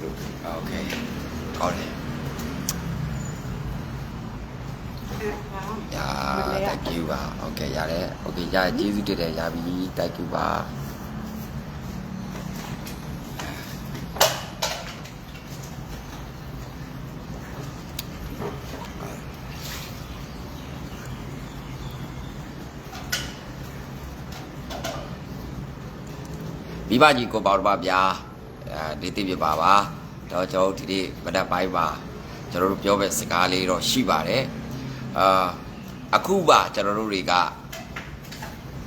โอเคကောင်းတယ် ညာ thank you ပါ okay ရတယ် okay ရကျေးဇူးတင်တယ်ရပြီ thank you ပါမိဘကြီးကိုပေါ့တော့ပါ ဗျာအဲဒီတိပြပါပါတော့ကျွန်တော်တို့ဒီနေ့မနက်ပိုင်းပါကျွန်တော်တို့ပြောမဲ့စကားလေးတော့ရှိပါတယ်အာအခုပါကျွန်တော်တို့တွေက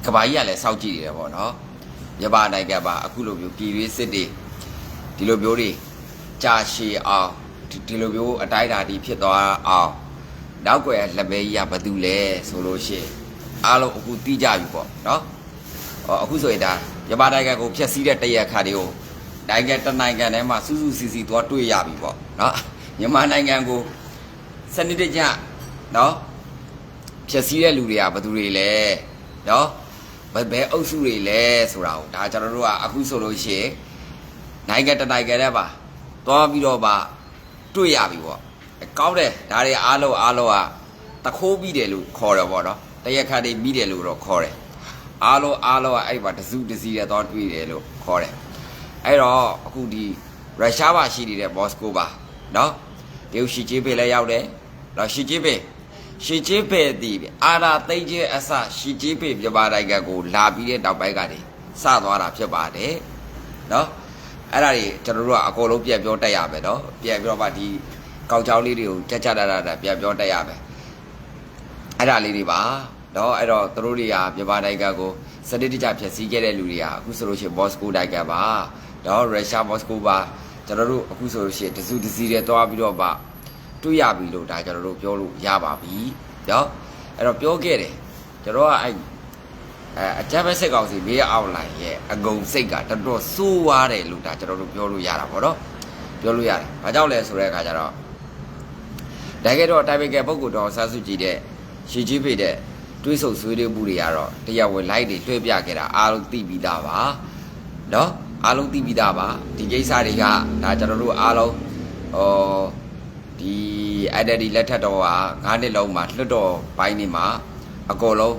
ကဘာကြီးကလည်းစောင့်ကြည့်နေတယ်ပေါ့နော်မြန်မာနိုင်ငံမှာအခုလိုမျိုးပြည်ရေးစစ်တွေဒီလိုမျိုးတွေကြာရှည်အောင်ဒီဒီလိုမျိုးအတိုင်းအတာဒီဖြစ်သွားအောင်နောက်ွယ်လက်မဲကြီးကဘာတူလဲဆိုလို့ရှိရင်အားလုံးအခုသိကြပြီပေါ့နော်ဟောအခုဆိုရင်ဒါမြန်မာနိုင်ငံကိုဖျက်ဆီးတဲ့တရက်ခါတွေကို နိုင်ငံတစ်နိုင်ငံထဲမှာစူးစူးစီစီသွားတွေ့ရပြီပေါ့နော်မြန်မာနိုင်ငံကိုစနစ်တကျနော်ဖျက်ဆီးတဲ့လူတွေကဘယ်သူတွေလဲနော်ဘယ်ဘယ်အုပ်စုတွေလဲဆိုတာကိုဒါကျွန်တော်တို့ကအခုဆိုလို့ရှိရင်နိုင်ငံတစ်နိုင်ငံထဲမှာသွားပြီးတော့မှတွေ့ရပြီပေါ့အကောင်းတယ်ဒါတွေအားလုံးအားလုံးကတခိုးပြီးတယ်လို့ခေါ်တယ်ပေါ့နော်တရက်ခါတွေပြီးတယ်လို့တော့ခေါ်တယ်အားလုံးအားလုံးကအဲ့မှာတစုတစည်းတဲ့တော့တွေ့တယ်လို့ခေါ်တယ် အဲ့တော့အခုဒီရုရှားမှာရှိနေတဲ့မော်စကိုပါနော်တရုတ်ရှီဂျင်းပင်လည်းရောက်တယ်နော်ရှီဂျင်းပင်ရှီဂျင်းပင်ဒီအာရာသိန်းချင်းအစရှီဂျင်းပင်မြန်မာနိုင်ငံကိုလာပြီးတဲ့နောက်ပိုင်းကနေစသွားတာဖြစ်ပါတယ်နော်အဲ့ဒါတွေကျွန်တော်တို့ကအကုန်လုံးပြန်ပြောတတ်ရမယ်နော်ပြန်ပြောမှဒီကောက်ချောင်းလေးတွေကိုကြက်ကြတာတာပြန်ပြောတတ်ရမယ်အဲ့ဒါလေးတွေပါနော်အဲ့တော့သူတို့တွေကမြန်မာနိုင်ငံကိုစနစ်တကျဖျက်ဆီးခဲ့တဲ့လူတွေကအခုဆိုလို့ရှိရင်မော်စကိုနိုင်ငံပါ နော်ရုရှားမော်စကိုပါကျွန်တော်တို့အခုဆိုလို့ရှိရင်တစုတစည်းတည်းသွားပြီးတော့ပါတွေ့ရပြီလို့ဒါကျွန်တော်တို့ပြောလို့ရပါပြီနော်အဲ့တော့ပြောခဲ့တယ်ကျွန်တော်ကအဲ့အဲအကြမ်းဖက်စစ်ကောင်စီဘေးအောင်လိုင်းရဲ့အငုံစိတ်ကတော်တော်ဆိုးွားတယ်လို့ဒါကျွန်တော်တို့ပြောလို့ရတာပေါ့နော်ပြောလို့ရတယ်။ဘာကြောင့်လဲဆိုတဲ့အခါကျတော့တကယ်တော့တိုင်ပင်ကပုဂ္ဂိုလ်တော်ဆာစုကြည်တဲ့ရည်ကြီးပေတဲ့တွေးဆုံဆွေးနွေးမှုတွေကတော့တရားဝင်လိုက်တွေလွှဲပြခဲ့တာအားလုံးသိပြီးသားပါ။နော် အားလုံးသိပြီးသားပါဒီကိစ္စတွေကဒါကျွန်တော်တို့အားလုံးဟောဒီ identity လက်ထက်တော့က9နှစ်လုံးမှာလွတ်တော်ပိုင်းနေမှာအကုန်လုံး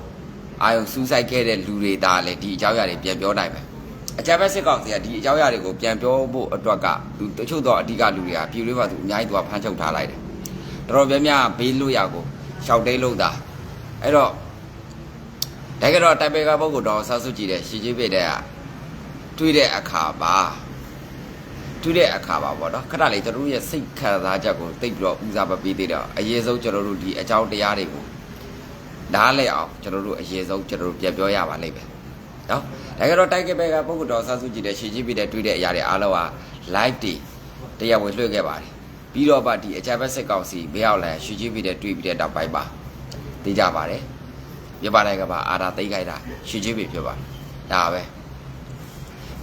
အာယုံစူးစိုက်ခဲ့တဲ့လူတွေဒါလည်းဒီအကြောင်းအရာတွေပြန်ပြောနိုင်မယ်အကြမ်းဖက်စစ်ကောင်စီကဒီအကြောင်းအရာတွေကိုပြန်ပြောဖို့အတွက်ကသူတချို့တော့အဓိကလူတွေကပြည်လေးပါသူအများကြီးသူကဖမ်းချုပ်ထားလိုက်တယ်တော်တော်များများဘေးလွတ်ရကိုရှောက်တိတ်လို့တာအဲ့တော့တကယ်တော့တိုင်ပေကပုဂ္ဂိုလ်တော်ဆာစုကြည်တဲ့ရှီကြီးပေတဲ့က တွေးတဲ့အခါပါတွေးတဲ့အခါပါပေါ့နော်ခဏလေးကျွန်တော်တို့ရဲ့စိတ်ခံစားချက်ကိုတိတ်ပြီးတော့ဦးစားမပေးသေးတော့အရေးဆုံးကျွန်တော်တို့ဒီအကြောင်းတရားတွေကိုနားလည်အောင်ကျွန်တော်တို့အရေးဆုံးကျွန်တော်တို့ပြန်ပြောရပါလိမ့်မယ်နော်တကယ်တော့တိုင်ပေကပုဂ္ဂိုလ်တော်ဆာစုကြည်တဲ့ရှီကြီးပေတဲ့တွေးတဲ့အရာတွေအားလုံးဟာ live တွေတရားဝင်လွှင့်ခဲ့ပါတယ်ပြီးတော့ဗဒီအကြမ်းဖက်စစ်ကောင်စီဘေးရောက်လာရွှေကြီးပြီးတဲ့တွေ့ပြီးတဲ့နောက်ပိုင်းပါသိကြပါတယ်မြန်မာနိုင်ငံမှာအာဏာသိမ်းခိုင်းတာရွှေကြီးပြီးဖြစ်ပါတယ်ဒါပဲ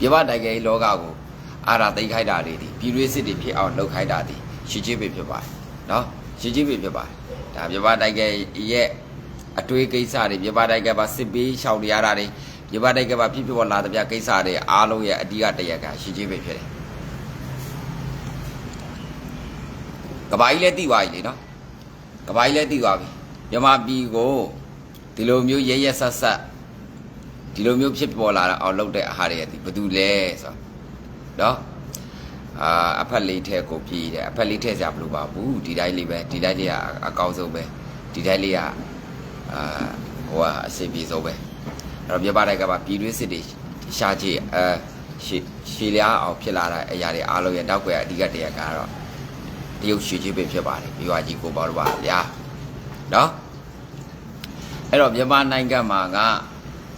မြန်မာနိုင်ငံရဲ့လောကကိုအာဏာသိမ်းခိုင်းတာတွေဒီပြည်တွင်းစစ်တွေဖြစ်အောင်လုပ်ခိုင်းတာဒီရွှေကြီးပြီးဖြစ်ပါတယ်နော်ရွှေကြီးပြီးဖြစ်ပါတယ်ဒါမြန်မာနိုင်ငံရဲ့အတွေးကိစ္စတွေမြန်မာနိုင်ငံမှာစစ်ပေးရှောင်နေရတာတွေမြန်မာနိုင်ငံမှာဖြစ်ဖြစ်ပေါ်လာတဲ့ပြကိစ္စတွေအားလုံးရဲ့အဓိကတရက်ကရွှေကြီးပြီးဖြစ်တယ်ကဘာကြီးလည်းတိသွားပြီလေနော်ကဘာကြီးလည်းတိသွားပြီမြန်မာပြည်ကိုဒီလိုမျိုးရဲရဲဆက်ဆက် ဒီလိုမျိုးဖြစ်ပေါ်လာတာအောင်လုပ်တဲ့အားတွေကဒီဘာတူလဲဆိုတော့နော်အာအဖက်လေးထဲကိုပြည်တယ်အဖက်လေးထဲစရာမလိုပါဘူးဒီတိုင်းလေးပဲဒီတိုင်းလေးကအကောင်းဆုံးပဲဒီတိုင်းလေးကအာဟိုကအဆင်ပြေဆုံးပဲအဲ့တော့မြန်မာနိုင်ငံမှာပြည်တွင်းစစ်တွေရှားကြည့်အဲရှေရှေလျားအောင်ဖြစ်လာတဲ့အရာတွေအားလုံးရဲ့နောက်ွယ်အဓိကတရက်ကတော့တရုတ်ရွှေကြီးပဲဖြစ်ပါတယ်ပြီးွားကြီးကိုပေါ့တော့ပါဗျာနော်အဲ့တော့မြန်မာနိုင်ငံမှာက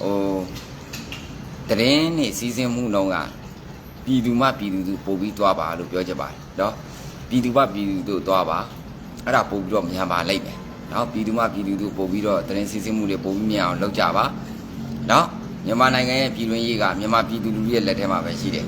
ဟိုတရင်နေစီစဉ်မှုနှုံးကပြည်သူမှပြည်သူသူပို့ပြီးသွားပါလို့ပြောချင်ပါတယ်နော်ပြည်သူမှပြည်သူတို့သွားပါအဲ့ဒါပို့ပြီးတော့မြန်ပါလိမ့်မယ်နော်ပြည်သူမှပြည်သူသူပို့ပြီးတော့တရင်စီစဉ်မှုတွေပို့ပြီးမြန်အောင်လုပ်ကြပါနော်မြန်မာနိုင်ငံရဲ့ပြည်တွင်းရေးကမြန်မာပြည်သူလူထုရဲ့လက်ထဲမှာပဲရှိတယ်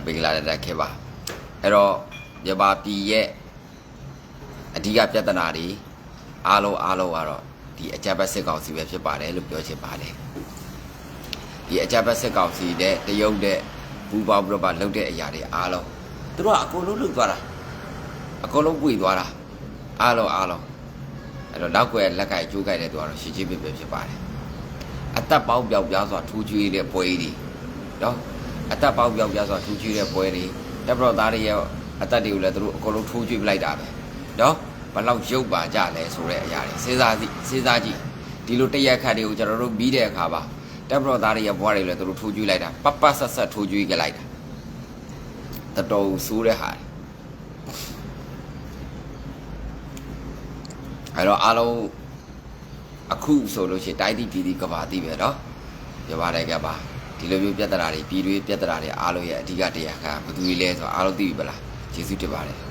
အပိကလာတဲ့ခေတ်ပါအဲ့တော့မြန်မာပြည်ရဲ့အဓိကပြဿနာတွေအားလုံးအားလုံးကတော့ဒီအကြမ်းဖက်စစ်ကောင်စီပဲဖြစ်ပါတယ်လို့ပြောချင်ပါတယ်ဒီအကြမ်းဖက်စစ်ကောင်စီတဲ့တရုတ်တဲ့ဘူပေါင်းပြီးတော့ပါလှုပ်တဲ့အရာတွေအားလုံးသူတို့ကအကုန်လုံးလှုပ်သွားတာအကုန်လုံးပွေသွားတာအားလုံးအားလုံးအဲ့တော့နောက်ကွယ်လက်ကင်ကျိုးကြိုက်တဲ့သူကတော့ရှင်းချင်းပြပြဖြစ်ပါတယ်အသက်ပေါင်းပြောက်ပြားစွာထူးကျွေးတဲ့ပွဲကြီးနော် အသက်ပေါင်းပြောက်ပြားစွာထူးကျွေးတဲ့ပွဲတွေတပ်ပတော်သားတွေရဲ့အသက်တွေကိုလည်းသူတို့အကုန်လုံးထိုးကျွေးပလိုက်တာပဲနော်ဘယ်လောက်ရုပ်ပါကြလဲဆိုတဲ့အရာတွေစဉ်းစားကြည့်စဉ်းစားကြည့်ဒီလိုတရက်ခတ်တွေကိုကျွန်တော်တို့ပြီးတဲ့အခါပါတပ်ပတော်သားတွေရဲ့ဘဝတွေလည်းသူတို့ထိုးကျွေးလိုက်တာပပဆက်ဆက်ထိုးကျွေးကြလိုက်တာတော်တော်ဆိုးတဲ့ဟာတွေ အဲ့တော့အားလုံးအခုဆိုလို့ရှိရင်တိုင်းတိပြည်တိကဘာတိပဲเนาะပြပါတယ်ကပါ ဒီလိုမျိုးပြဿနာတွေပြည်တွင်းပြဿနာတွေအားလုံးရဲ့အဓိကတရားခံဘယ်သူတွေလဲဆိုတော့အားလုံးသိပြီပလားကျေးဇူးတင်ပါတယ်